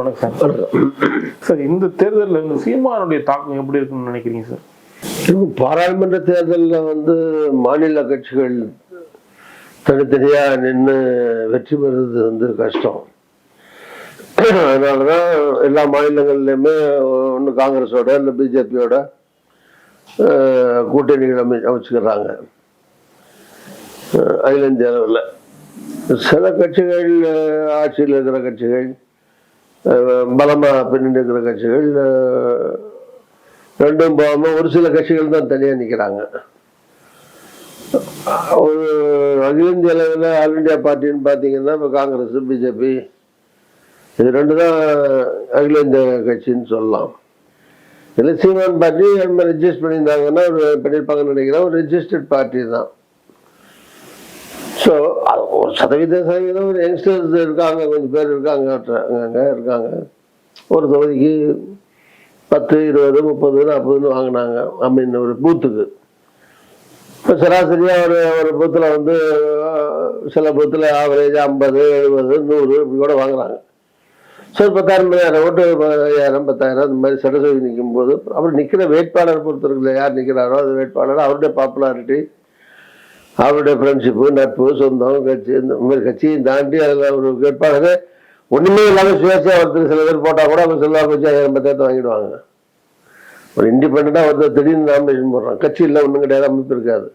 வணக்கம் sir. Sir இந்த தேர்தலில் இந்த சீமானுடைய தாக்கம் எப்படி இருக்குன்னு நினைக்கிறீங்க சார்? பாராளுமன்ற தேர்தலில் வந்து மாநில கட்சிகள் தனித்தனியாக நின்று வெற்றி பெறுறது வந்து கஷ்டம். அதனாலதான் எல்லா மாநிலங்கள்லையுமே ஒன்று காங்கிரஸோட இல்லை பிஜேபியோட கூட்டணிகள் அமை அமைச்சுக்கிறாங்க. அகில இந்திய அளவில். சில கட்சிகள் ஆட்சியில் இருக்கிற கட்சிகள் பலமாக பின்னிருக்கிற பின்னணி இருக்கிற கட்சிகள் ரெண்டும் போகாமல் ஒரு சில கட்சிகள் தான் தனியாக நிற்கிறாங்க ஒரு அகில இந்திய அளவில் ஆல் இந்தியா பார்ட்டின்னு பார்த்தீங்கன்னா இப்போ காங்கிரஸ் பிஜேபி இது ரெண்டு தான் அகில இந்திய கட்சின்னு சொல்லலாம். இதில் சீமான் பார்ட்டி ரெஜிஸ்டர் பண்ணியிருந்தாங்கன்னா ஒரு பண்ணியிருப்பாங்கன்னு நினைக்கிறேன். ஒரு ரெஜிஸ்டர்ட் பார்ட்டி தான். ஸோ ஒரு சதவீத சதவீதம் ஒரு யங்ஸ்டர்ஸ் இருக்காங்க கொஞ்சம் பேர் இருக்காங்க அங்கே இருக்காங்க. ஒரு தொகுதிக்கு பத்து இருபது முப்பது நாற்பதுன்னு வாங்கினாங்க அப்படின்னு ஒரு பூத்துக்கு இப்போ சராசரியாக ஒரு ஒரு பூத்தில் வந்து சில பூத்தில் ஆவரேஜ் ஐம்பது எழுபது நூறு இப்படி கூட வாங்குறாங்க. ஸோ பத்தாயிரம் பத்தாயிரம் ஓட்டு ஐயாயிரம் பத்தாயிரம் இந்த மாதிரி சட்டசபை நிற்கும் போது அப்புறம் நிற்கிற வேட்பாளர் பொறுத்திருக்குல்ல யார் நிற்கிறாரோ அது வேட்பாளர் அவருடைய பாப்புலாரிட்டி அவருடைய ஃப்ரெண்ட்ஷிப்பு நட்பு சொந்தம் கட்சி இந்த மாதிரி கட்சியும் தாண்டி அதில் ஒரு கேட்பாங்க ஒன்றுமே இல்லாமல் சுயேட்சையா ஒருத்தர் சில பேர் போட்டால் கூட அவங்க செல்வாக்கு வச்சு ஆயிரம் பத்தாயிரத்தை வாங்கிடுவாங்க. ஒரு இண்டிபெண்ட்டாக ஒருத்தர் திடீர்னு நாமினேஷன் போடுறான். கட்சி இல்லை ஒன்றும் கிடையாது அமைப்பு இருக்காது.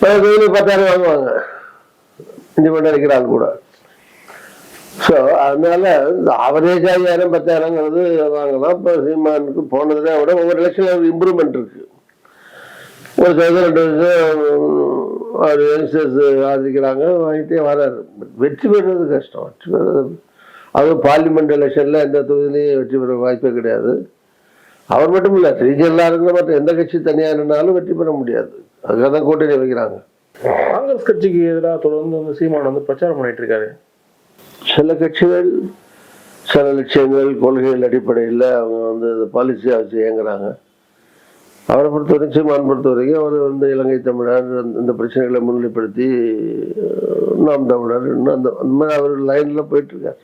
பல தொகுதியில் பத்தாயிரம் வாங்குவாங்க. இண்டிபெண்டாக இருக்கிற ஆள் கூட. ஸோ அதனால இந்த ஆவரேஜ் ஐயாயிரம் பத்தாயிரங்கிறது வாங்கலாம். இப்போ சீமானுக்கு போனதை விட ஒவ்வொரு எலெக்ஷனில் இம்ப்ரூவ்மெண்ட் இருக்குது ஒரு வருஷம் ரெண்டு அவர் யங்ஸ்டர்ஸ் ஆதரிக்கிறாங்க வாங்கிட்டே வராரு. வெற்றி பெறுறது கஷ்டம் வெற்றி பெறுறது. அதுவும் பார்லிமெண்ட் எலெக்ஷனில் எந்த தொகுதியிலையும் வெற்றி பெற வாய்ப்பே கிடையாது. அவர் மட்டும் இல்லை ரீஜனலாக இருக்கிற மற்ற எந்த கட்சி தனியாக நின்னாலும் வெற்றி பெற முடியாது. அதுக்காக தான் கூட்டணி வைக்கிறாங்க. காங்கிரஸ் கட்சிக்கு எதிராக தொடர்ந்து வந்து சீமான் வந்து பிரச்சாரம் பண்ணிட்டு இருக்காரு. சில கட்சிகள் சில லட்சியங்கள் கொள்கைகள் அடிப்படையில் அவங்க வந்து பாலிசியாக வச்சு இயங்குறாங்க. அவரை பொறுத்த வரைக்கும் சீமான் பொறுத்த வரைக்கும் அவர் வந்து இலங்கை தமிழர் அந்த- இந்த பிரச்சனைகளை முன்னிலைப்படுத்தி நாம் தமிழர் இன்னும் அந்த அந்த மாதிரி அவர் லைனில் போயிட்டுருக்கார்.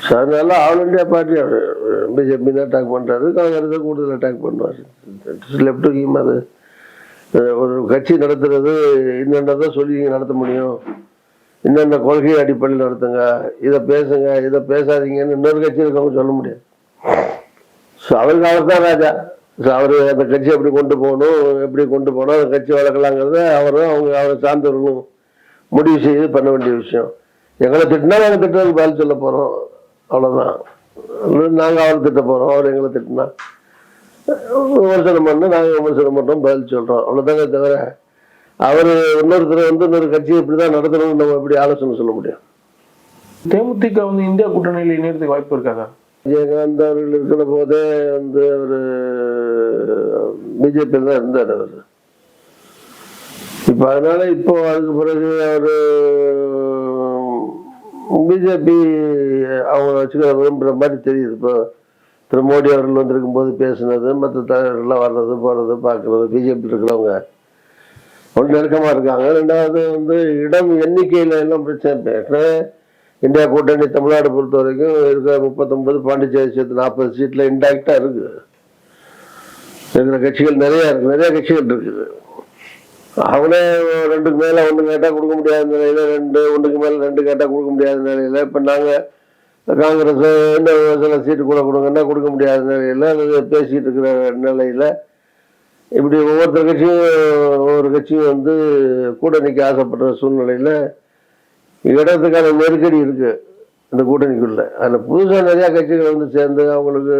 ஸோ அதனால ஆல் இண்டியா பார்ட்டி அவர் பிஜேபி தான் அட்டாக் பண்ணுறாரு காங்கிரஸை கூடுதல் அட்டாக் பண்ணுவார் லெஃப்ட் கீம் அது ஒரு கட்சி நடத்துறது என்னென்னதான் சொல்லி நீங்கள் நடத்த முடியும். இன்னென்ன கொள்கை அடிப்படையில் நடத்துங்க இதை பேசுங்க இதை பேசாதீங்கன்னு இன்னொரு கட்சி இருக்கவங்க சொல்ல முடியாது. ஸோ அவருக்கு அவர் தான் ராஜா. அவர் அந்த கட்சி எப்படி கொண்டு போகணும் எப்படி கொண்டு போகணும் அந்த கட்சி வளர்க்கலாங்கிறத அவரும் அவங்க அவரை சார்ந்தவர்களும் முடிவு செய்து பண்ண வேண்டிய விஷயம். எங்களை திட்டினா நாங்கள் திட்டத்துக்கு பதில் சொல்ல போகிறோம் அவ்வளோதான் நாங்கள் அவரை திட்ட போகிறோம் அவர் எங்களை திட்டினா விமர்சனம் பண்ண நாங்கள் விமர்சனம் பண்ணுறோம் பதில் சொல்கிறோம் அவ்வளோதாங்க தவிர அவர் இன்னொருத்தர் வந்து இன்னொரு கட்சியை இப்படி தான் நடத்தணும்னு நம்ம எப்படி ஆலோசனை சொல்ல முடியும்? தேமுதிக வந்து இந்தியா கூட்டணியில் இணையத்துக்கு வாய்ப்பு இருக்காதா? விஜயகாந்த் அவர்கள் இருக்கிற போதே வந்து அவர் பிஜேபியில் தான் இருந்தார் அவர். இப்போ அதனால இப்போ அதுக்கு பிறகு அவர் பிஜேபி அவங்க வச்சுக்க விரும்புகிற மாதிரி தெரியுது. இப்போ திரு மோடி அவர்கள் வந்திருக்கும் போது பேசுனது மற்ற தலைவர்கள்லாம் வர்றது போகிறது பார்க்குறது பிஜேபி இருக்கிறவங்க ஒன்று நெருக்கமாக இருக்காங்க. ரெண்டாவது வந்து இடம் எண்ணிக்கையில் எல்லாம் பிரச்சனை. இப்போ ஏற்கனவே இந்தியா கூட்டணி தமிழ்நாடு பொறுத்த வரைக்கும் இருக்கிற முப்பத்தொன்பது பாண்டிச்சேரி சேர்த்து நாற்பது சீட்டில் இன்டாக்டாக இருக்குது. இருக்கிற கட்சிகள் நிறையா இருக்கு. நிறைய கட்சிகள் இருக்குது. அவனே ரெண்டுக்கு மேலே ஒன்று கேட்டால் கொடுக்க முடியாத நிலையில் ரெண்டு ஒன்றுக்கு மேலே ரெண்டு கேட்டால் கொடுக்க முடியாத நிலையில் இப்போ நாங்கள் காங்கிரஸ் இன்னும் சில சீட்டு கூட கொடுங்கன்னா கொடுக்க முடியாத நிலையில் அல்லது பேசிகிட்டு இருக்கிற நிலையில் இப்படி ஒவ்வொருத்தர் கட்சியும் ஒவ்வொரு கட்சியும் வந்து கூட நிற்க ஆசைப்படுற சூழ்நிலையில் இடத்துக்கான நெருக்கடி இருக்கு. இந்த கூட்டணிக்குள்ள. அதில் புதுசாக நிறையா கட்சிகள் வந்து சேர்ந்து அவங்களுக்கு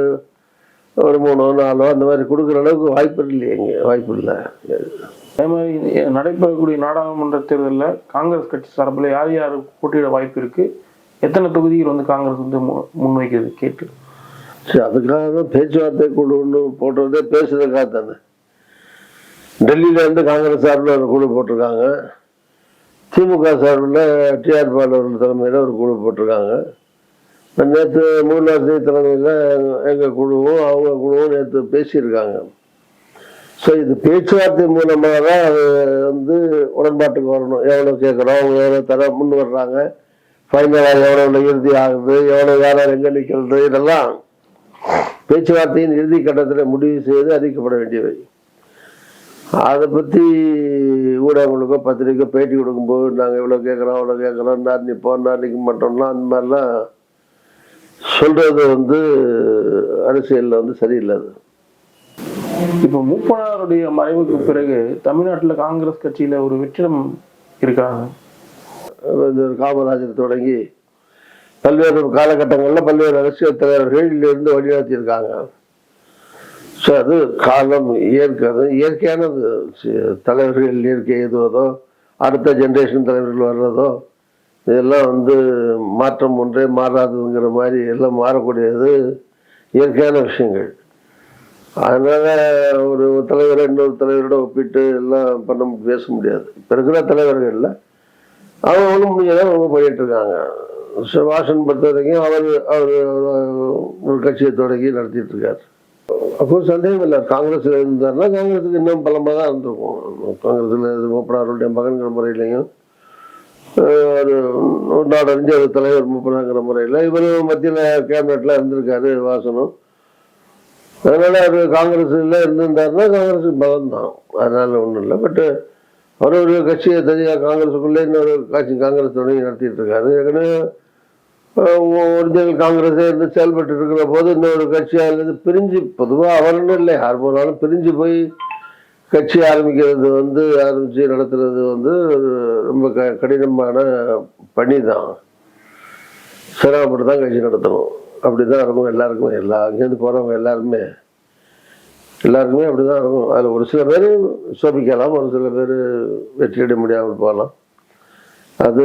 ஒரு மூணோ நாலோ அந்த மாதிரி கொடுக்குற அளவுக்கு வாய்ப்பு இல்லையே இங்கே. வாய்ப்பு இல்லை. அதே மாதிரி நடைபெறக்கூடிய நாடாளுமன்ற தேர்தலில் காங்கிரஸ் கட்சி சார்பில் யார் யார் போட்டியிட வாய்ப்பு இருக்கு? எத்தனை தொகுதிகள் வந்து காங்கிரஸ் வந்து முன்வைக்கிறது கேட்டு. சரி அதுக்காக தான் பேச்சுவார்த்தை குழு ஒன்று போட்டதே பேசுறதுக்காக தானே டெல்லியில இருந்து காங்கிரஸ் சார்பில் ஒரு குழு போட்டிருக்காங்க. திமுக சார்பில் டிஆர் பால் தலைமையில் ஒரு குழு போட்டிருக்காங்க. நேற்று மூணாவது தலைமையில் எங்கள் குழுவும் அவங்க குழுவும் நேற்று பேசியிருக்காங்க. ஸோ இது பேச்சுவார்த்தை மூலமாக தான் அது வந்து உடன்பாட்டுக்கு வரணும். எவ்வளோ கேட்குறோம் அவங்க எவ்வளோ தர முன் வர்றாங்க ஃபைனலாக எவ்வளோ இறுதி ஆகுது எவ்வளோ யார் யார் எங்கே நிற்கிறது இதெல்லாம் பேச்சுவார்த்தையின் இறுதி கட்டத்தில் முடிவு செய்து அறிவிக்கப்பட வேண்டியவை. அதை பற்றி ஊடகங்களுக்கோ பத்திரிக்கை பேட்டி கொடுக்கும்போது நாங்கள் இவ்வளோ கேட்குறோம் அவ்வளோ கேட்குறோம் நான் நிற்போம் நான் நிற்க மாட்டோம்லாம் அந்த மாதிரிலாம் சொல்கிறது வந்து அரசியலில் வந்து சரியில்லை அது இப்போ மூப்பனாருடைய மறைவுக்கு பிறகு தமிழ்நாட்டுல காங்கிரஸ் கட்சியில ஒரு வெற்றிடம் இருக்காங்க இந்த காமராஜர் தொடங்கி பல்வேறு காலகட்டங்களில் பல்வேறு அரசியல் தலைவர்கள் இருந்து வழிநடத்தியிருக்காங்க. ஸோ அது காலம் இயற்கை அது இயற்கையானது. தலைவர்கள் இயற்கை எதுவதோ அடுத்த ஜென்ரேஷன் தலைவர்கள் வர்றதோ இதெல்லாம் வந்து மாற்றம் ஒன்றே மாறாதுங்கிற மாதிரி எல்லாம் மாறக்கூடியது இயற்கையான விஷயங்கள். அதனால் ஒரு தலைவரை இன்னொரு தலைவரோட ஒப்பிட்டு எல்லாம் பண்ண பேச முடியாது. இப்போ இருக்கிற தலைவர்களில் அவங்க முடியாத அவங்க பண்ணிட்டு இருக்காங்க. சுபாஷன் பொறுத்த வரைக்கும் அவர் அவர் ஒரு கட்சியை தொடங்கி நடத்திட்டு இருக்காரு அப்போ சந்தேகம் இல்லை. காங்கிரஸில் இருந்தாருன்னா காங்கிரஸுக்கு இன்னும் பலமாக தான் இருந்திருக்கும். காங்கிரஸில் இது மூப்பனாருடைய மகன்கிற முறையிலையும் ஒரு நாடறிஞர் தலைவர் மூப்பனாங்கிற முறையில் இவர் மத்தியில் கேபினெட்ல இருந்திருக்காரு வாசனும். அதனால் அவர் காங்கிரஸில் இருந்திருந்தாருன்னா காங்கிரஸுக்கு பலம் தான் அதனால் ஒன்றும் இல்லை. பட்டு அவர் ஒரு கட்சியை தனியாக காங்கிரஸுக்குள்ளே இன்னொரு காட்சி காங்கிரஸ் தொடங்கி நடத்திட்டு இருக்காரு. ஏற்கனவே ஒரிஜினல் காங்கிரஸே இருந்து செயல்பட்டு இருக்கிற போது இன்னொரு கட்சியாக இருந்து பிரிஞ்சு பொதுவாக அவர்னு இல்லை யார் போனாலும் பிரிஞ்சு போய் கட்சி ஆரம்பிக்கிறது வந்து ஆரம்பித்து நடத்துறது வந்து ரொம்ப க கடினமான பணி தான் சிரமப்பட்டு தான் கட்சி நடத்தணும். அப்படி தான் இருக்கும் எல்லாருக்குமே. எல்லா அங்கேருந்து போகிறவங்க எல்லாருமே. எல்லாருக்குமே அப்படி தான் இருக்கும். அதில் ஒரு சில பேர் சோபிக்கலாம் ஒரு சில பேர் வெற்றியடைய முடியாமல் போகலாம். அது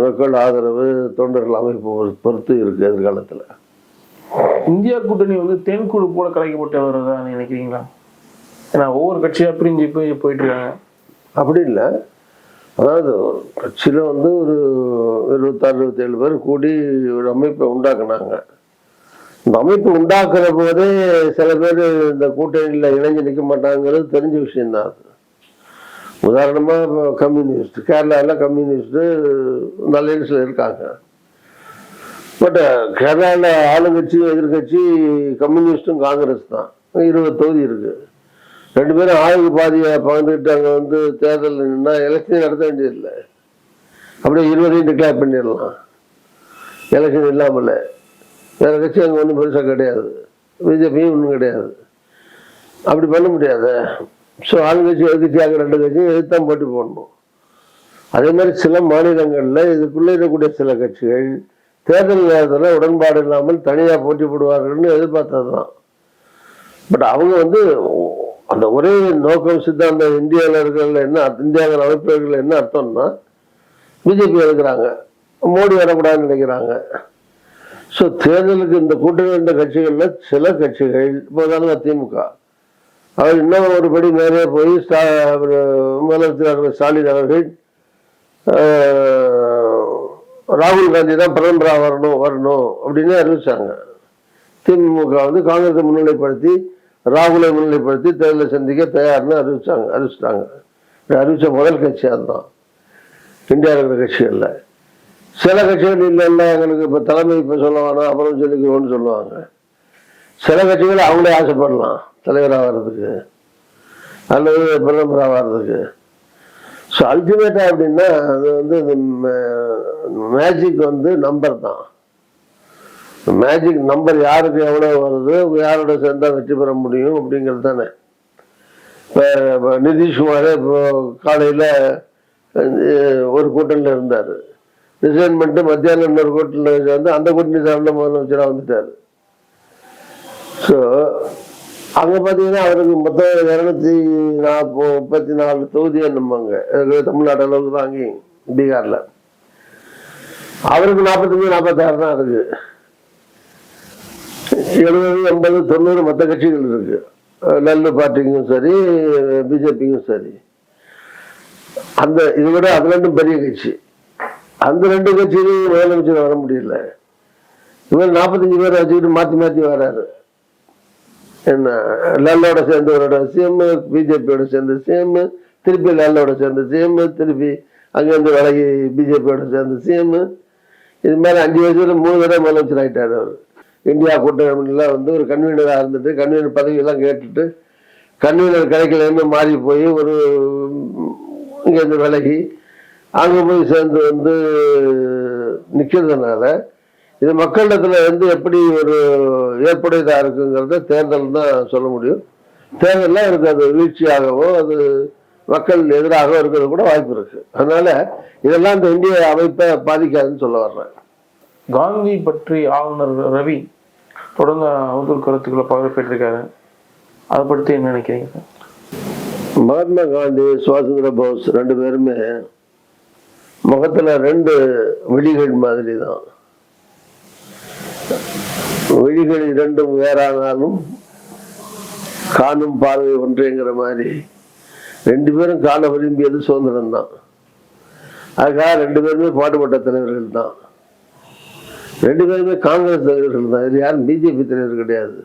மக்கள் ஆதரவு தொண்டர்கள் அமைப்பு பொறு- பொறுத்து இருக்கு எதிர்காலத்தில். இந்தியா கூட்டணி வந்து தேன்கூடு போல கலைக்கப்பட்டு வருதா நினைக்கிறீங்களா? ஏன்னா ஒவ்வொரு கட்சியா பிரிஞ்சு போய் போயிட்டு இருக்காங்க. அப்படி இல்லை. அதாவது கட்சியில் வந்து ஒரு இருபத்தாறு இருபத்தேழு பேர் கூடி ஒரு அமைப்பை உண்டாக்குனாங்க. இந்த அமைப்பு உண்டாக்குற போதே சில பேர் இந்த கூட்டணியில் இணைஞ்சு நிற்க மாட்டாங்கிறது தெரிஞ்ச விஷயம்தான் அது. உதாரணமாக இப்போ கம்யூனிஸ்ட் கேரளாவில் கம்யூனிஸ்ட்டு நல்ல இருக்காங்க. பட் கேரளாவில் ஆளுங்கட்சி எதிர்கட்சி கம்யூனிஸ்ட்டும் காங்கிரஸ் தான். இருபது தொகுதி இருக்குது ரெண்டு பேரும் ஆளுக்கு பாதியை பகிர்ந்துக்கிட்டு அங்கே வந்து தேர்தல் நின்னா எலெக்ஷன் நடத்த வேண்டியதில்லை. அப்படியே இருபதையும் டிக்ளேர் பண்ணிடலாம். எலெக்ஷன் இல்லாமல். வேறு கட்சி அங்கே ஒன்றும் பெருசாக கிடையாது. பிஜேபியும் ஒன்றும் கிடையாது. அப்படி பண்ண முடியாது? ஸோ ஆளுங்கட்சி எதிர்கட்சியாக ரெண்டு கட்சியும் எதிர்த்தான் போட்டி போடணும். அதே மாதிரி சில மாநிலங்களில் இதுக்குள்ளே இருக்கக்கூடிய சில கட்சிகள் தேர்தல் நேரத்தில் உடன்பாடு இல்லாமல் தனியாக போட்டி போடுவார்கள்னு எதிர்பார்த்தது தான் பட் அவங்க வந்து அந்த ஒரே நோக்கம் சித்தாந்தம் இந்தியாவில் இருக்கிறதுல என்ன இந்தியாவில் அமைப்புகள் என்ன அர்த்தம்னா பிஜேபி இருக்கிறாங்க மோடி வரக்கூடாதுன்னு நினைக்கிறாங்க. ஸோ தேர்தலுக்கு இந்த கூட்டணி இருந்த கட்சிகளில் சில கட்சிகள் இப்போ திமுக. அவர் இன்னும் ஒரு படி மேலே போய் ஸ்டா அவர் முதலமைச்சர் ஸ்டாலின் அவர்கள் ராகுல் காந்தி தான் பிரதமராக வரணும் வரணும் அப்படின்னு அறிவிச்சாங்க. திமுக வந்து காங்கிரஸை முன்னிலைப்படுத்தி ராகுலை முன்னிலைப்படுத்தி தேர்தலை சந்திக்க தயார்னு அறிவிச்சாங்க அறிவிச்சிட்டாங்க. அறிவிச்ச முதல் கட்சி அதுதான். இந்தியாவில் இருக்கிற கட்சிகளில் சில கட்சிகள் இல்லை இல்லை எங்களுக்கு இப்போ தலைமை இப்போ சொல்ல வேணாம் அப்புறம் சொல்லிக்கிறோன்னு சொல்லுவாங்க. சில கட்சிகள் அவங்களே ஆசைப்படலாம். தலைவராகிறதுக்கு அல்லது பிரதமராக வர்றதுக்கு ஸோ அல்டிமேட்டாக அப்படின்னா அது வந்து மேஜிக் வந்து நம்பர் தான். மேஜிக் நம்பர் யாருக்கு எவ்வளோ வருது யாரோட சேர்ந்தால் வெற்றி பெற முடியும் அப்படிங்கிறது தானே. இப்போ நிதிஷ்குமாரே இப்போ காலையில் ஒரு கூட்டணியில் இருந்தார். ரிசைன் பண்ணிட்டு மத்தியானம் இன்னொரு கூட்டணியில் சேர்ந்து அந்த கூட்டணி சார்ந்த முதலமைச்சராக வந்துட்டார். ஸோ அங்கே பார்த்தீங்கன்னா அவருக்கு மொத்தம் இரநூத்தி நாற்பது முப்பத்தி நாலு தொகுதி என்னம்பாங்க தமிழ்நாடு அளவுக்கு தான் அங்கேயும் பீகாரில். அவருக்கு நாற்பத்தஞ்சு நாற்பத்தாறு தான் இருக்கு. எழுபது எண்பது தொண்ணூறு மற்ற கட்சிகள் இருக்கு. அஹ் நல்ல பார்ட்டிக்கும் சரி பிஜேபிக்கும் சரி. அந்த இதை விட அது ரெண்டும் பெரிய கட்சி. அந்த ரெண்டு கட்சியிலையும் முதலமைச்சர் வர முடியல. இவர் நாற்பத்தஞ்சு பேர் வச்சுக்கிட்டு மாற்றி மாற்றி வராரு. என்ன லல்லோட சேர்ந்தவரோட சிஎம் பிஜேபியோட சேர்ந்த சிஎம் திருப்பி லல்லோட சேர்ந்த சிஎம் திருப்பி அங்கேருந்து விலகி பிஜேபியோட சேர்ந்த சிஎம் இது மாதிரி அஞ்சு வயசுல மூணு தடவை முதலமைச்சர் ஆகிட்டார் அவர். இந்தியா கூட்டணியில வந்து ஒரு கன்வீனராக இருந்துட்டு கன்வீனர் பதவியெல்லாம் கேட்டுட்டு கன்வீனர் கிடைக்கலன்னு மாறி போய் ஒரு இங்கேருந்து விலகி அங்கே போய் சேர்ந்து வந்து நிற்கிறதுனால இது மக்களிடத்துல வந்து எப்படி ஒரு ஏற்புடையதாக இருக்குங்கிறத தேர்தல் தான் சொல்ல முடியும். தேர்தலில் எனக்கு அது வீழ்ச்சியாகவோ அது மக்கள் எதிராக இருக்கிறது கூட வாய்ப்பு இருக்கு. அதனால இதெல்லாம் இந்த இந்திய அமைப்பை பாதிக்காதுன்னு சொல்ல வர்றேன். காந்தி பற்றி ஆளுநர் ரவி தொடர்ந்து அவதூறு கருத்துக்களை பகிர்பெற்றிருக்காரு அதை பற்றி என்ன நினைக்கிறீங்க? மகாத்மா காந்தி சுபாஷ் போஸ் ரெண்டு பேருமே முகத்துல ரெண்டு விழிகள் மாதிரி தான். விழிகள் இரண்டும் வேறானாலும் காணும் பார்வை ஒன்றுங்கிற மாதிரி. ரெண்டு பேரும் காண விரும்பியது சுதந்திரம் தான் அதுக்காக ரெண்டு பேருமே பாடுபட்ட தலைவர்கள் தான் ரெண்டு பேருமே காங்கிரஸ் தலைவர்கள் தான் இது யாரும் பிஜேபி தலைவர் கிடையாது.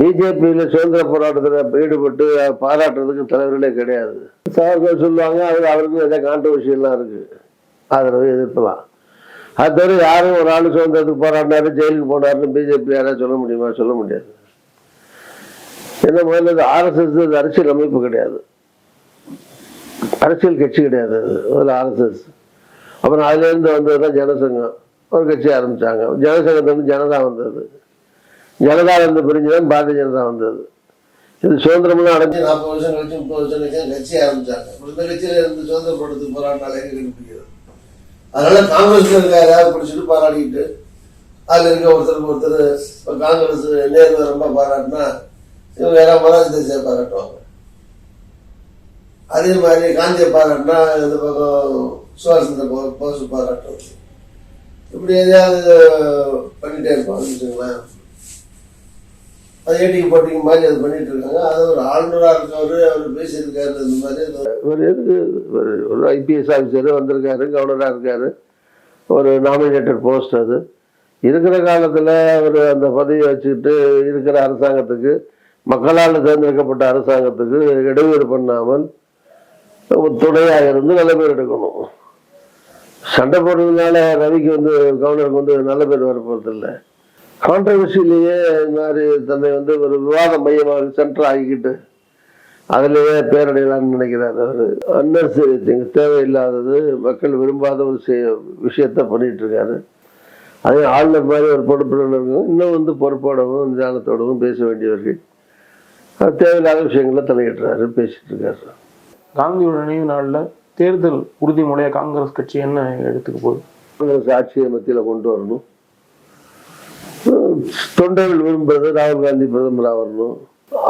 பிஜேபியில் சுதந்திர போராட்டத்தில் ஈடுபட்டு பாராட்டுறதுக்கு தலைவர்களே கிடையாது. சார்கள் சொல்லுவாங்க அவர் அவருக்கும் எதாவது கான்ட்ரவர்ஷியெல்லாம் இருக்கு. ஆதரவு எதிர்ப்பலாம் அது தவிர யாரும் ஒரு ஆள் சுதந்திரத்துக்கு போராடினாரு ஜெயிலுக்கு போனாருன்னு பிஜேபி யாராவது சொல்ல முடியுமா? சொல்ல முடியாது. என்ன முதல்ல இது ஆர்எஸ்எஸ் அரசியல் அமைப்பு கிடையாது. அரசியல் கட்சி கிடையாது அது ஒரு ஆர்எஸ்எஸ். அப்புறம் அதுலேருந்து வந்தது தான் ஜனசங்கம். ஒரு கட்சி ஆரம்பித்தாங்க ஜனசங்கத்துலேருந்து ஜனதா வந்தது. ஜனதா வந்து பிரிஞ்சுதான் பாரதிய ஜனதா வந்தது. இது சுதந்திரம்லாம் அடைஞ்சு நாற்பது வருஷம் கழிச்சு முப்பது வருஷம் கழிச்சு கட்சி ஆரம்பித்தாங்க இந்த கட்சியில் இருந்து சுதந்திரப்படுத்து போராட்டம் போராடினால கண்டுபிடிக்கிறது. அதனால காங்கிரஸ்ல இருக்க யாராவது பிடிச்சிட்டு பாராடிக்கிட்டு அதுல இருக்க ஒருத்தருக்கு ஒருத்தர் இப்ப காங்கிரஸ் நேரு ரொம்ப பாராட்டினா இவங்க யாராவது மராஜ் தேசிய பாராட்டுவாங்க. அதே மாதிரி காந்தியை பாராட்டினா இந்த பக்கம் சுபாஷ் சந்திர போஸ் பாராட்டுவாங்க. இப்படி எதையாவது பண்ணிட்டே இருப்பாங்க வச்சுங்களேன் அது ஏடிக்கு போட்டிங்க மாதிரி அது பண்ணிட்டு இருக்காங்க. அது ஒரு ஆளுநராக இருக்கவர் அவர் பேசியிருக்காரு இந்த மாதிரி ஒரு எதுக்கு ஒரு ஒரு ஐபிஎஸ் ஆஃபீஸர் வந்திருக்காரு கவர்னராக இருக்காரு. ஒரு நாமினேட்டட் போஸ்ட் அது. இருக்கிற காலத்தில் அவர் அந்த பதவியை வச்சுக்கிட்டு இருக்கிற அரசாங்கத்துக்கு மக்களால் தேர்ந்தெடுக்கப்பட்ட அரசாங்கத்துக்கு இடையூறு பண்ணாமல் துணையாக இருந்து நல்ல பேர் எடுக்கணும். சண்டை போடுறதுனால ரவிக்கு வந்து கவர்னருக்கு வந்து நல்ல பேர் வர கான்ட்ரவர்சிலேயே இந்த மாதிரி தன்னை வந்து ஒரு விவாத மையமாக சென்டர் ஆகிக்கிட்டு அதுலேயே பேரடையலாம்னு நினைக்கிறார் அவர். அன்னெசரி திங்ஸ் தேவையில்லாதது மக்கள் விரும்பாத ஒரு விஷயத்த பண்ணிட்டு இருக்காரு அதே ஆளுநர் மாதிரி ஒரு பொறுப்பில் இருக்கவங்க இன்னும் வந்து பொறுப்போடவும் நிதானத்தோடவும் பேச வேண்டியவர்கள். தேவையில்லாத விஷயங்களை தலையிடுறாரு பேசிட்டு இருக்காரு காந்தியோட நினைவு நாளில் தேர்தல் உறுதிமொழியா காங்கிரஸ் கட்சி என்ன எடுத்துக்க போகுது? காங்கிரஸ் ஆட்சியை மத்தியில் கொண்டு வரணும். தொண்டர்கள் விரும்புறது ராகுல் காந்தி பிரதமராக வரணும்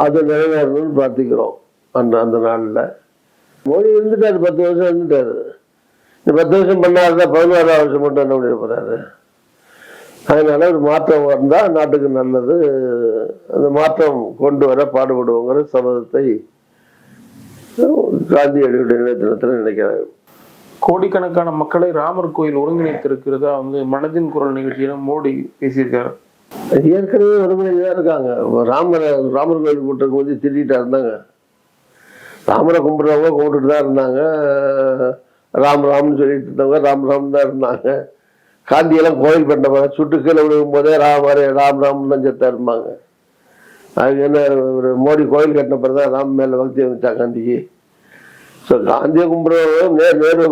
அதை நிறைவேறணும்னு பிரார்த்திக்கிறோம். அந்த அந்த நாளில். மோடி இருந்துட்டாரு பத்து வருஷம் இருந்துட்டாரு. இந்த பத்து வருஷம் பண்ணாருந்தா பதினாறாம் வருஷம் மட்டும் என்ன பண்ணிட போறாரு? அதனால ஒரு மாற்றம் வந்தால் நாட்டுக்கு நல்லது. அந்த மாற்றம் கொண்டு வர பாடுபடுவோங்கிற சபதத்தை காந்தியடியுடைய நினைத்தினத்தில் நினைக்கிறாங்க கோடிக்கணக்கான மக்களை ராமர் கோயில் ஒருங்கிணைத்திருக்கிறதா வந்து மனதின் குரல் நிகழ்ச்சியில மோடி பேசியிருக்காரு. ஏற்கனவே வறுமையில் தான் இருக்காங்க ராமரை ராமர் கோயில் கூட்டம் வந்து திட்டிகிட்டா இருந்தாங்க ராமரை கும்பிட்றவங்க கும்பிட்டுட்டு தான் இருந்தாங்க ராம் ராம்னு சொல்லிட்டு இருந்தவங்க ராம் ராம் தான் இருந்தாங்க காந்தியெல்லாம் கோயில் பண்ணவங்க சுட்டு கீழே விழுகும் போதே ராமர் ராம் ராம் தான் செத்தா இருப்பாங்க அதுக்கு என்ன ஒரு மோடி கோயில் கட்டின பிறகு தான் ராம் மேலே பக்தி வந்துச்சா காந்திக்கு ஸோ காந்தியை கும்பிட்றவங்க நேர் நேரு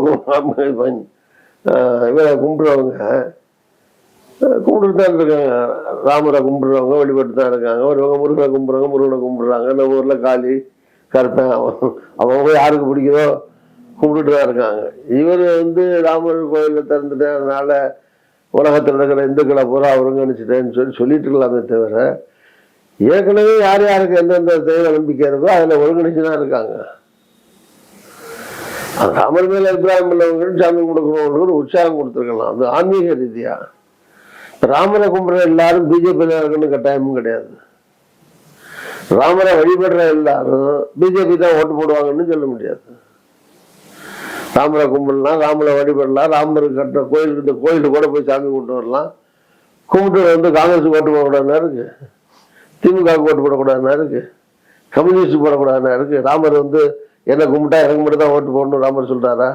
இவரை கும்பிட்றவங்க கும்பிட்டு தான் இருக்காங்க. ராமரை கும்பிடுறவங்க வழிபட்டு தான் இருக்காங்க. ஒருவங்க முருகனை கும்பிட்றவங்க முருகனை கும்பிடுறாங்க. நம்ம ஊரில் காளி கருப்பன் அவன் அவங்க யாருக்கு பிடிக்குதோ கும்பிட்டுட்டு தான் இருக்காங்க. இவர் வந்து ராமர் கோயிலில் திறந்துட்டேன் அதனால உலகத்தில் இருக்கிற இந்துக்களை பூரா ஒருங்கிணைச்சிட்டேன்னு சொல்லி சொல்லிட்டு இருக்கலாமே தவிர ஏற்கனவே யார் யாருக்கு எந்தெந்த தெய்வ நம்பிக்கை இருக்கோ அதில் ஒருங்கிணைச்சு தான் இருக்காங்க. ராமர் மேலே அபிப்பிராயம் உள்ளவங்களுக்கு சாமி கொடுக்குறவங்களுக்கு ஒரு உற்சாகம் கொடுத்துருக்கலாம். அது ஆன்மீக ரீதியாக ராமரை கும்பிட்ற எல்லாரும் பிஜேபியில் இருக்கணும்னு கட்டாயமும் கிடையாது. ராமரை வழிபடுற எல்லாரும் பிஜேபி தான் ஓட்டு போடுவாங்கன்னு சொல்ல முடியாது. ராமரை கும்பிடலாம் ராமரை வழிபடலாம் ராமருக்கு கட்டுற கோயிலுக்கு இந்த கோயிலுக்கு கூட போய் சாமி கும்பிட்டு வரலாம். கும்பிட்டு வந்து காங்கிரஸ் ஓட்டு போடக்கூடாதுன்னா இருக்கு. திமுக ஓட்டு போடக்கூடாதுன்னா இருக்கு. கம்யூனிஸ்ட் போடக்கூடாதுன்னா இருக்கு. ராமர் வந்து என்ன கும்பிட்டா எனக்கு மட்டும் தான் ஓட்டு போடணும் ராமர் சொல்றாரா?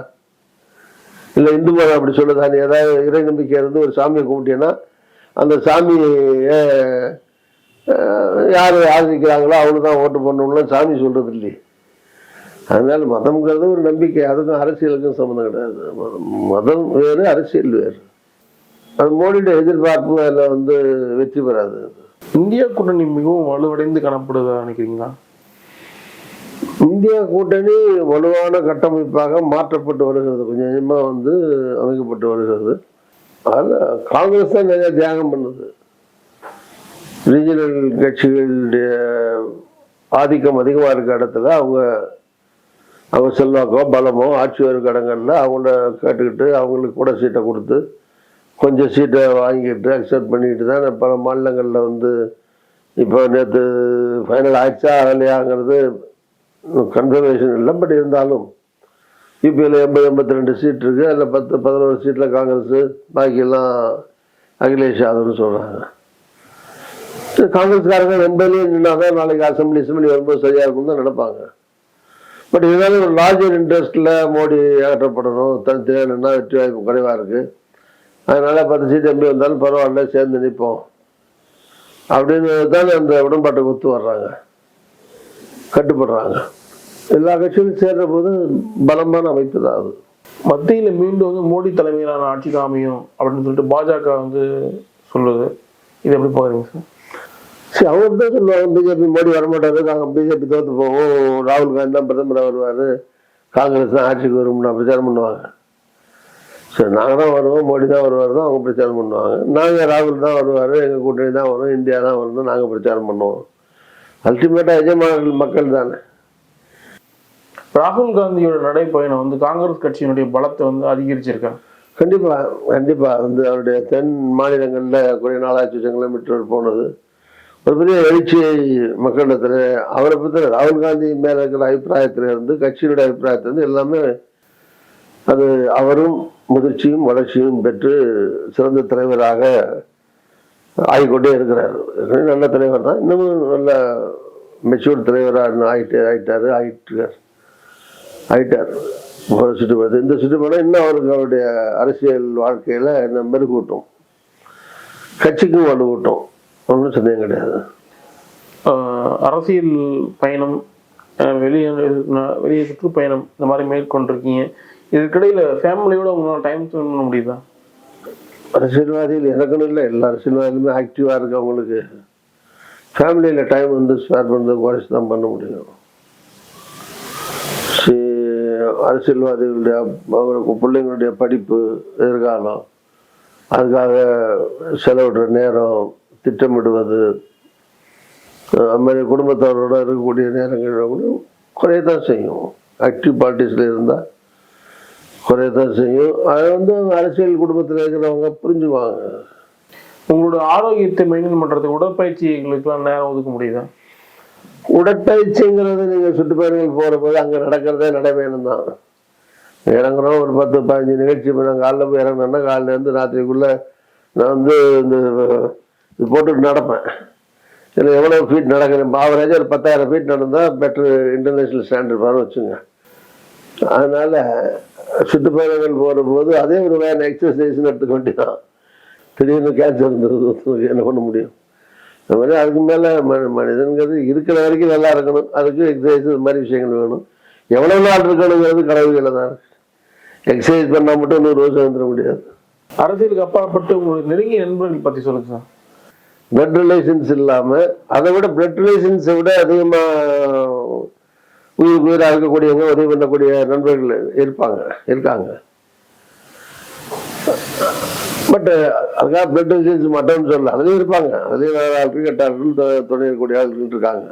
இல்லை இந்து மதம் அப்படி சொல்லுதா? நீ ஏதாவது இறை நம்பிக்கை இருந்து ஒரு சாமியை கும்பிட்டீங்கன்னா அந்த சாமியை யார் ஆதரிக்கிறாங்களோ அவனு தான் ஓட்டு பண்ணணும்லாம் சாமி சொல்றது இல்லையே. அதனால மதம்ங்கிறது ஒரு நம்பிக்கை. அதுக்கும் அரசியலுக்கும் சம்மந்தம் கிடையாது. மதம் மதம் வேறு அரசியல் வேறு. அது மோடியோட எதிர்பார்ப்பு அதில் வந்து வெற்றி பெறாது. இந்தியா கூட்டணி மிகவும் வலுவடைந்து காணப்படுதா நினைக்கிறீங்களா? இந்தியா கூட்டணி வலுவான கட்டமைப்பாக மாற்றப்பட்டு வருகிறது. கொஞ்சம் கொஞ்சமாக வந்து அமைக்கப்பட்டு வருகிறது. அதில் காங்கிரஸ் தான் நிறைய தியாகம் பண்ணுது. ரீஜனல் கட்சிகளுடைய ஆதிக்கம் அதிகமாக இருக்க இடத்துல அவங்க அவங்க செல்வாக்கோ பலமோ ஆட்சி வரும் இடங்கள்ல அவங்கள கேட்டுக்கிட்டு அவங்களுக்கு கூட சீட்டை கொடுத்து கொஞ்சம் சீட்டை வாங்கிக்கிட்டு அக்செப்ட் பண்ணிக்கிட்டு தான் பல மாநிலங்களில் வந்து இப்போ நேற்று ஃபைனல் ஆயிடுச்சா ஆகலையாங்கிறது கன்ஃபர்மேஷன் இல்லை பட் இருந்தாலும் யூபியில் எண்பது எண்பத்தி ரெண்டு சீட் இருக்கு. அதில் பத்து பதினோரு சீட்டில் காங்கிரஸ் பாக்கியெல்லாம் அகிலேஷ் யாதவ்னு சொல்கிறாங்க காங்கிரஸ்காரங்க எண்பதுலேயே நின்னா தான் நாளைக்கு அசம்பிளி அசம்பிளி வரும்போது சரியாக இருக்கும் தான் நினைப்பாங்க. பட் இருந்தாலும் ஒரு லார்ஜர் இன்ட்ரெஸ்ட்டில் மோடி அகற்றப்படணும் தனித்தனியாக நின்னா வெற்றி வாய்ப்பு குறைவாக இருக்குது அதனால பத்து சீட் எம்பி வந்தாலும் பரவாயில்ல சேர்ந்து நிற்போம் அப்படின்னு தான் அந்த உடன்பாட்டை ஒத்து வர்றாங்க. கட்டுப்படுறாங்க. எல்லா கட்சிகளும் சேர்ற போது பலமான அமைப்பு தான் அது. மத்தியில் மீண்டும் வந்து மோடி தலைமையிலான ஆட்சி தான் அமையும் அப்படின்னு சொல்லிட்டு பாஜக வந்து சொல்லுது. இது எப்படி பாக்குறீங்க சார்? சரி அவங்க தான் சொல்லுவாங்க பிஜேபி மோடி வரமாட்டாரு நாங்கள் பிஜேபி தோற்று போவோம். ராகுல் காந்தி தான் பிரதமராக வருவார். காங்கிரஸ் தான் ஆட்சிக்கு வரும்னா பிரச்சாரம் பண்ணுவாங்க. சரி நாங்கள் தான் வருவோம் மோடி தான் வருவார் தான் அவங்க பிரச்சாரம் பண்ணுவாங்க. நாங்கள் ராகுல் தான் வருவார் எங்கள் கூட்டணி தான் வரும் இந்தியா தான் வரும் நாங்கள் பிரச்சாரம் பண்ணுவோம். அல்டிமேட்டாக எஜமான மக்கள் தானே. ராகுல் காந்தியோட நடைப்பயணம் வந்து காங்கிரஸ் கட்சியினுடைய பலத்தை வந்து அதிகரிச்சிருக்கா? கண்டிப்பாக கண்டிப்பாக வந்து அவருடைய தென் மாநிலங்கள்ல குறைய நாளாச்சு கிலோமீட்டர் போனது. ஒரு பெரிய எழுச்சியை மக்களிடத்தில் அவரை பற்றி ராகுல் காந்தி மேல இருக்கிற அபிப்பிராயத்திலிருந்து கட்சியினுடைய அபிப்பிராயத்திலிருந்து எல்லாமே அது அவரும் முதிர்ச்சியும் வளர்ச்சியும் பெற்று சிறந்த தலைவராக ஆகிக்கொண்டே இருக்கிறார். நல்ல தலைவர் தான். இன்னமும் நல்ல மெச்சூர் தலைவராக ஆகிட்டு ஆகிட்டார் ஆகிட்டு ஆயிட்டார். ஒரு சுற்றுப்பயணம் இந்த சுற்றுப்பயணம் இன்னும் அவருக்கு அவருடைய அரசியல் வாழ்க்கையில இன்னும் மெருகூட்டும். கட்சிக்கும் வலுவூட்டும். ஒன்றும் சந்தேகம் கிடையாது. அரசியல் பயணம் வெளியே வெளியே சுற்றுப்பயணம் இந்த மாதிரி மேற்கொண்டிருக்கீங்க. இதுக்கிடையில ஃபேமிலியோட உங்களால் டைம் ஸ்பெண்ட் பண்ண முடியுதா? அரசியல்வாதிகள் எனக்குன்னு இல்லை. எல்லா அரசியல்வாதிகளுமே ஆக்டிவாக இருக்கு அவங்களுக்கு ஃபேமிலியில் டைம் வந்து ஸ்பேர் பண்ணுறது குறைச்சி தான் பண்ண முடியும். சரி, அரசியல்வாதிகளுடைய அவங்களுக்கு பிள்ளைங்களுடைய படிப்பு எதிர்காலம் அதுக்காக செலவிடுற நேரம் திட்டமிடுவது அதுமாதிரி குடும்பத்தவரோட இருக்கக்கூடிய நேரங்கள் கூட தான் செய்யும். ஆக்டிவ் பார்ட்டிஸில் இருந்தால் தான் செய்யும். அதை வந்து அவங்க அரசியல் குடும்பத்தில் இருக்கிறவங்க புரிஞ்சுக்குவாங்க. உங்களோட ஆரோக்கியத்தை மெயின்டைன் பண்றதுக்கு உடற்பயிற்சிகளுக்கெல்லாம் நேரம் ஒதுக்க முடியுதா? உடற்பயிற்சிங்கிறது நீங்கள் சுற்றுப்பயணங்கள் போகிற போது அங்கே நடக்கிறதே நடைபயணம் தான் இறங்குறோம் ஒரு பத்து பதினஞ்சு நிகழ்ச்சி இப்போ நான் காலைல போய் இறங்கினேன்னா காலையிலேருந்து ராத்திரிக்குள்ளே நான் வந்து இந்த இது போட்டுட்டு நடப்பேன். இதில் எவ்வளோ ஃபீட் நடக்கிறேன் ஆவரேஜ் ஒரு பத்தாயிரம் ஃபீட் நடந்தால் பெட்ரு இன்டர்நேஷ்னல் ஸ்டாண்டர்ட் பாரு வச்சுங்க. அதனால் சுற்றுப்பயணங்கள் போகிற போது அதே ஒரு வேறு எக்ஸசைஸ்னு எடுத்துக்க வேண்டியதான் திடீர்னு கேன்சர் இருந்தது என்ன பண்ண முடியும்? அது மாதிரி அதுக்கு மேலே மனிதனுங்கிறது இருக்கிற வரைக்கும் நல்லா இருக்கணும். அதுக்கு எக்ஸசைஸ் இது மாதிரி விஷயங்கள் வேணும். எவ்வளோ நாள் இருக்கணுங்கிறது கடவுள்களை தான் எக்ஸசைஸ் பண்ணால் மட்டும் நூறு வருஷம் வந்துட முடியாது. அரசியலுக்கு அப்பாற்பட்டு உங்களுக்கு நெருங்கிய நண்பர்கள் பத்தி சொல்லுங்க சார். பிளட் ரிலேஷன்ஸ் இல்லாமல் அதை விட பிளட் ரிலேஷன்ஸை விட அதிகமாக உயிருக்கு உயிராக இருக்கக்கூடியவங்க உதவி பண்ணக்கூடிய நண்பர்கள் இருப்பாங்க இருக்காங்க. பட் அதுக்காக பிளட் ரிலேஷன்ஸ் மட்டும்னு சொல்லல. அதுலேயும் இருப்பாங்க. அதுலேயும் வேறு ஆட்கள் கெட்டார்கள் துணை இருக்கக்கூடிய ஆட்கள் இருக்காங்க.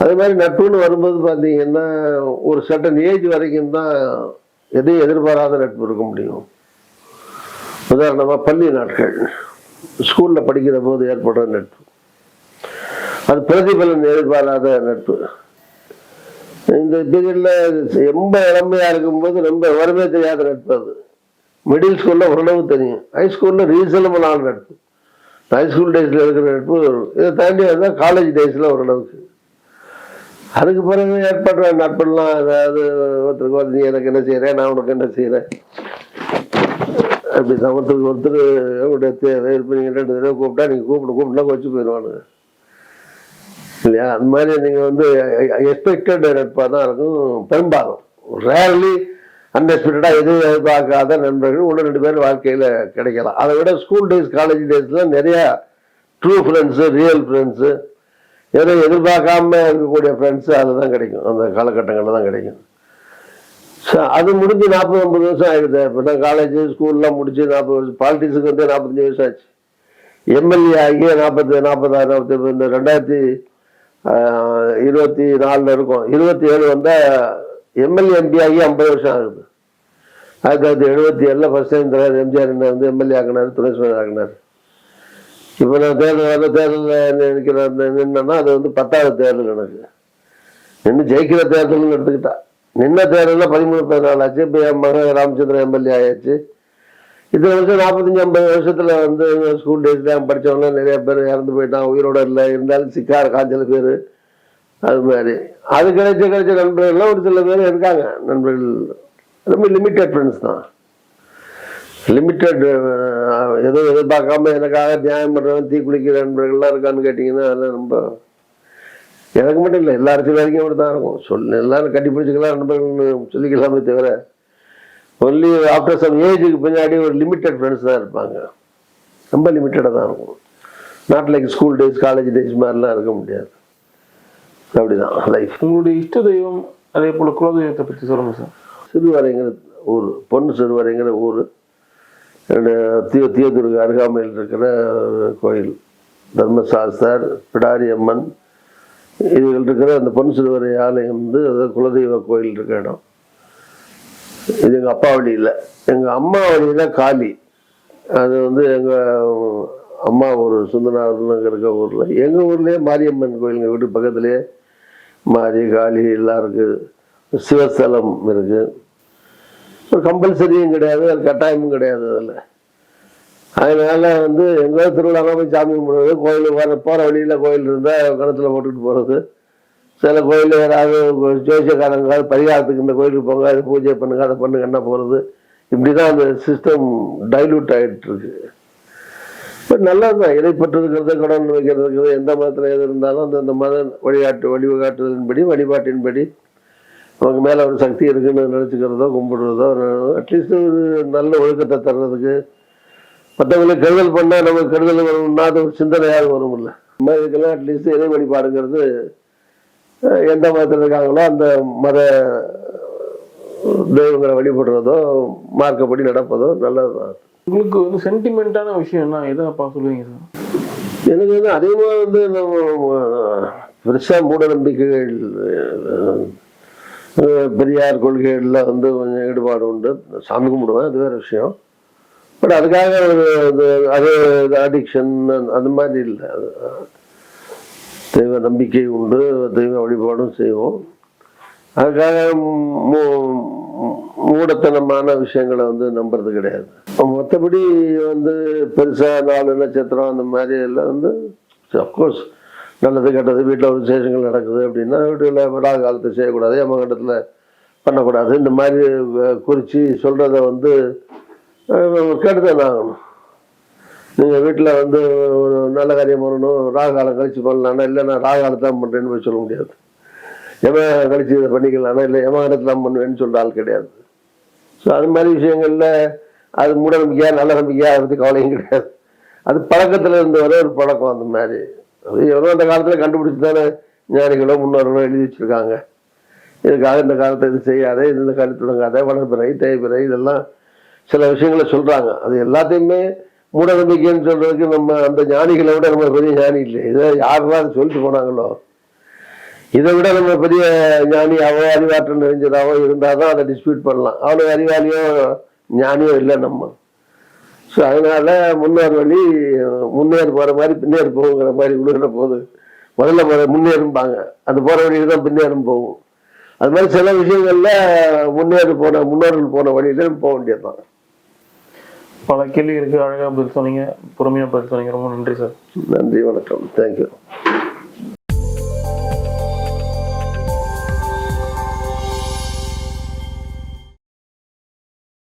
அதே மாதிரி நட்புன்னு வரும்போது பார்த்தீங்கன்னா ஒரு சட்டன் ஏஜ் வரைக்கும் தான் எதையும் எதிர்பாராத நட்பு இருக்க முடியும். உதாரணமாக பள்ளி நாட்கள். ஸ்கூலில் படிக்கிற போது ஏற்படுற நட்பு. அது பிரதிபலன் எதிர்பாராத நட்பு. இந்த பீரியடில் ரொம்ப இளமையாக இருக்கும்போது ரொம்ப வரவே தெரியாத நட்பு அது. மிடில் ஸ்கூலில் ஓரளவு தெரியும். ஹை ஸ்கூலில் ஆள் நட்பு ஹைஸ்கூல் டேஸில் இருக்கிற நட்பு இதை தாண்டி வந்தால் காலேஜ் டேஸில் ஓரளவுக்கு. அதுக்கு பிறகு ஏற்படுற நட்பெல்லாம் அதாவது ஒருத்தருக்கு வந்து நீ எனக்கு என்ன செய்கிறேன் நான் உனக்கு என்ன செய்கிறேன் அப்படி சமத்துக்கு ஒருத்தர் உங்களுடைய தேவை. இப்போ நீங்கள் ரெண்டு தடவை கூப்பிட்டா நீங்கள் கூப்பிட கூப்பிட்டா கொச்சு போயிடுவானுங்க. இல்லையா? அந்த மாதிரி நீங்கள் வந்து எக்ஸ்பெக்டட் நட்பாக தான் இருக்கும். பெரும்பாலும் ரேர்லி அன்எக்ஸ்பெக்டடாக எதுவும் எதிர்பார்க்காத நண்பர்கள் ஒன்று ரெண்டு பேர் வாழ்க்கையில் கிடைக்கலாம். அதை விட ஸ்கூல் டேஸ் காலேஜ் டேஸில் நிறையா ட்ரூ ஃப்ரெண்ட்ஸு ரியல் ஃப்ரெண்ட்ஸு ஏதோ எதிர்பார்க்காம இருக்கக்கூடிய ஃப்ரெண்ட்ஸு அதில் தான் கிடைக்கும். அந்த காலகட்டங்களில் தான் கிடைக்கும். ஸோ அது முடிஞ்சு நாற்பது ஐம்பது வருஷம் ஆகிடுது இப்போ நான் காலேஜு ஸ்கூல்லாம் முடிச்சு நாற்பது வருஷம். பாலிட்டிக்ஸுக்கு வந்து நாற்பத்தஞ்சு வருஷம் ஆச்சு. எம்எல்ஏ ஆகி நாற்பத்தி நாற்பதாயிரம் நாற்பத்தி இந்த ரெண்டாயிரத்தி இருபத்தி நாலில் இருக்கும். இருபத்தி ஏழு வந்தால் எம்எல்ஏ எம்பி ஆகி ஐம்பது வருஷம் ஆகுது. ஆயிரத்தி தொள்ளாயிரத்தி எழுபத்தி ஏழில் ஃபஸ்ட் டைம் தலைவர் எம்ஜிஆர் என்ன வந்து எம்எல்ஏ ஆக்கினார் துணை சுவர் ஆக்கினார். இப்போ நான் தேர்தல் வர தேர்தலில் நிற்கிற நின்னா அது வந்து பத்தாவது தேர்தல் எனக்கு. நின்று ஜெயிக்கிற தேர்தல்னு எடுத்துக்கிட்டா. நின்ன தேர்தலில் பதிமூணு பதினாலு ஆச்சு இப்போ என் மகன் ராமச்சந்திரன் எம்எல்ஏ ஆயாச்சு. இத்தனை வருஷம் நாற்பத்தஞ்சு ஐம்பது வருஷத்தில் வந்து ஸ்கூல் டேஸ்ல படித்தவங்க நிறைய பேர் இறந்து போயிட்டான் உயிரோட இல்லை இருந்தாலும் சிக்கார் காய்ச்சல் பேர். அது மாதிரி. அது கிடைச்ச கிடைச்ச நண்பர்கள்லாம் ஒரு சில பேர் இருக்காங்க நண்பர்கள் ரொம்ப லிமிட்டட் ஃப்ரெண்ட்ஸ் தான். லிமிட்டட் எதுவும் uh, எதிர்பார்க்காம எனக்காக நியாயம் பண்ணுறவன் தீ குளிக்கிற நண்பர்கள்லாம் இருக்கான்னு கேட்டிங்கன்னா அதெல்லாம் ரொம்ப எனக்கு மட்டும் இல்லை எல்லா அரசியல் அப்படி தான் இருக்கும். சொல் எல்லாரும் கட்டி பிடிச்சிக்கலாம் நண்பர்கள்னு சொல்லிக்கலாமே தவிர ஒன்லி ஆஃப்டர் சம் ஏஜுக்கு பின்னாடி ஒரு லிமிட்டட் ஃப்ரெண்ட்ஸ் தான் இருப்பாங்க. ரொம்ப லிமிட்டடாக தான் இருக்கும். Not like school days college days மாதிரிலாம் இருக்க முடியாது. அப்படிதான் லைஃப் உங்களுடைய இஷ்ட தெய்வம் அதே போல குலதெய்வத்தை பற்றி சொல்லணும் சார். சிறுவரைங்கிற ஊர் பொண்ணு சிறுவரைங்கிற ஊர் தீய தீயத்துருக்கு அருகாமையில் இருக்கிற கோயில். தர்மசாஸ்தர் பிடாரி அம்மன் இதுகள் இருக்கிற அந்த பொன் சிறுவரை ஆலயம் வந்து அது குலதெய்வ கோயில் இருக்கிற இடம். இது எங்கள் அப்பா வழியில் எங்கள் அம்மா வழியில் காளி அது வந்து எங்கள் அம்மா ஊர் சுந்தனார்னு இருக்க ஊரில். எங்கள் ஊர்லேயே மாரியம்மன் கோயில் எங்கள் வீட்டு பக்கத்துலேயே. மாரி காளி எல்லாம் இருக்குது. சிவஸ்தலம் இருக்குது ஒரு கம்பல்சரியும் கிடையாது அது கட்டாயமும் கிடையாது அதில். அதனால் வந்து எங்கேயாவது திருவிழாலாம் போய் சாமி கும்பிடுறது கோயில் வர போகிற வழியில் கோயில் இருந்தால் கணத்தில் போட்டுட்டு போகிறது சில கோயில் யாராவது ஜோசியக்காரங்க பரிகாரத்துக்கு இந்த கோயிலுக்கு போங்க அது பூஜை பண்ணுங்க அதை பண்ணுங்க என்ன போகிறது இப்படி தான் அந்த சிஸ்டம் டைலூட் ஆகிட்டு இருக்கு பட் நல்லா தான் இடைப்பட்டிருக்கிறது கடன் வைக்கிறது எந்த மதத்தில் எது இருந்தாலும் அந்த மத வழிகாட்டு வழிகாட்டுதலின்படி வழிபாட்டின்படி நமக்கு மேலே ஒரு சக்தி இருக்குன்னு நினச்சிக்கிறதோ கும்பிடுறதோ அட்லீஸ்ட் ஒரு நல்ல ஒழுக்கத்தை தர்றதுக்கு. மற்றவங்களுக்கு கெடுதல் பண்ணால் நமக்கு கெடுதல் வரும்னா அது ஒரு சிந்தனையாக வரும்ல. இந்த மாதிரி இதுக்கெல்லாம் அட்லீஸ்ட் இறை வழிபாடுங்கிறது எந்த மதத்தில் இருக்காங்களோ அந்த மத தெய்வங்களை வழிபடுறதோ மார்க்கப்படி நடப்பதோ நல்லது தான் உங்களுக்கு வந்து சென்டிமெண்ட்டான விஷயம்னா எதாப்பா சொல்லுவீங்க சார்? எனக்கு வந்து அதிகமாக வந்து நம்ம பெருசாக மூட நம்பிக்கைகள் பெரியார் கொள்கைகளில் வந்து கொஞ்சம் ஈடுபாடு உண்டு. சாமி கும்பிடுவேன் அது வேறு விஷயம். பட் அதுக்காக அது அடிக்ஷன் அந்த மாதிரி இல்லை. அது தெய்வ நம்பிக்கை உண்டு தெய்வ வழிபாடும் செய்வோம். அதுக்காக மூ- மூடத்தனமான விஷயங்களை வந்து நம்புறது கிடையாது. மற்றபடி வந்து பெருசாக நாலு நட்சத்திரம் அந்த மாதிரி எல்லாம் வந்து அஃப்கோர்ஸ் நல்லது கெட்டது வீட்டில் ஒரு விசேஷங்கள் நடக்குது அப்படின்னா வீட்டில் விடா காலத்தை செய்யக்கூடாது யமகண்டத்தில் பண்ணக்கூடாது. இந்த மாதிரி குறித்து சொல்கிறத வந்து கேட்டுதான் ஆகணும். நீங்கள் வீட்டில் வந்து ஒரு நல்ல காரியம் பண்ணணும் ராக காலம் கழித்து பண்ணலான்னா இல்லை நான் ராக காலத்தான் பண்ணுறேன்னு போய் சொல்ல முடியாது. எம கழித்து இதை பண்ணிக்கலாம்னா இல்லை எமகண்டத்தில் தான் பண்ணுவேன்னு சொல்கிற ஆள் கிடையாது. ஸோ அது மாதிரி விஷயங்களில் அது மூட நம்பிக்கையா நல்ல நம்பிக்கையா அதை பற்றி கவலையும் கிடையாது. அது பழக்கத்தில் இருந்து வர ஒரு பழக்கம் அந்த மாதிரி. அது அந்த காலத்தில் கண்டுபிடிச்சி தானே ஞானிகளோ முன்னோர்களோ எழுதி வச்சுருக்காங்க. இதுக்காக இந்த காலத்தை இது செய்யாத இது இந்த காலத்து தொடங்காத வளர்பிறை தேய்பிறை இதெல்லாம் சில விஷயங்களை சொல்கிறாங்க அது எல்லாத்தையுமே மூட நம்பிக்கைன்னு சொல்றதுக்கு நம்ம அந்த ஞானிகளை விட நம்ம பெரிய ஞானி இல்லை இதை யாரெல்லாம் அதை சொல்லிட்டு போனாங்களோ? இதை விட நம்ம பெரிய ஞானியாவோ அறிவாற்றல் நிறைஞ்சதாவோ இருந்தால் தான் அதை டிஸ்பியூட் பண்ணலாம். அவ்வளோ அறிவாளியோ ஞானியோ இல்லை நம்ம. ஸோ அதனால முன்னேறு வழி முன்னேறு போகிற மாதிரி பின்னேறு போகுங்கிற மாதிரி விழுகிற போது முதல்ல முத- முன்னேறும்பாங்க. அது போகிற வழியில் தான் பின்னேறும் போகும். அது மாதிரி சில விஷயங்கள்ல முன்னேறு போன முன்னோர்கள் போன வழியில போக வேண்டியதுதான். பல கேள்வி இருக்கு அழகா பதில் சொன்னீங்க. பொறுமையா பதில் சொன்னீங்க. ரொம்ப நன்றி சார். நன்றி வணக்கம். தேங்க்யூ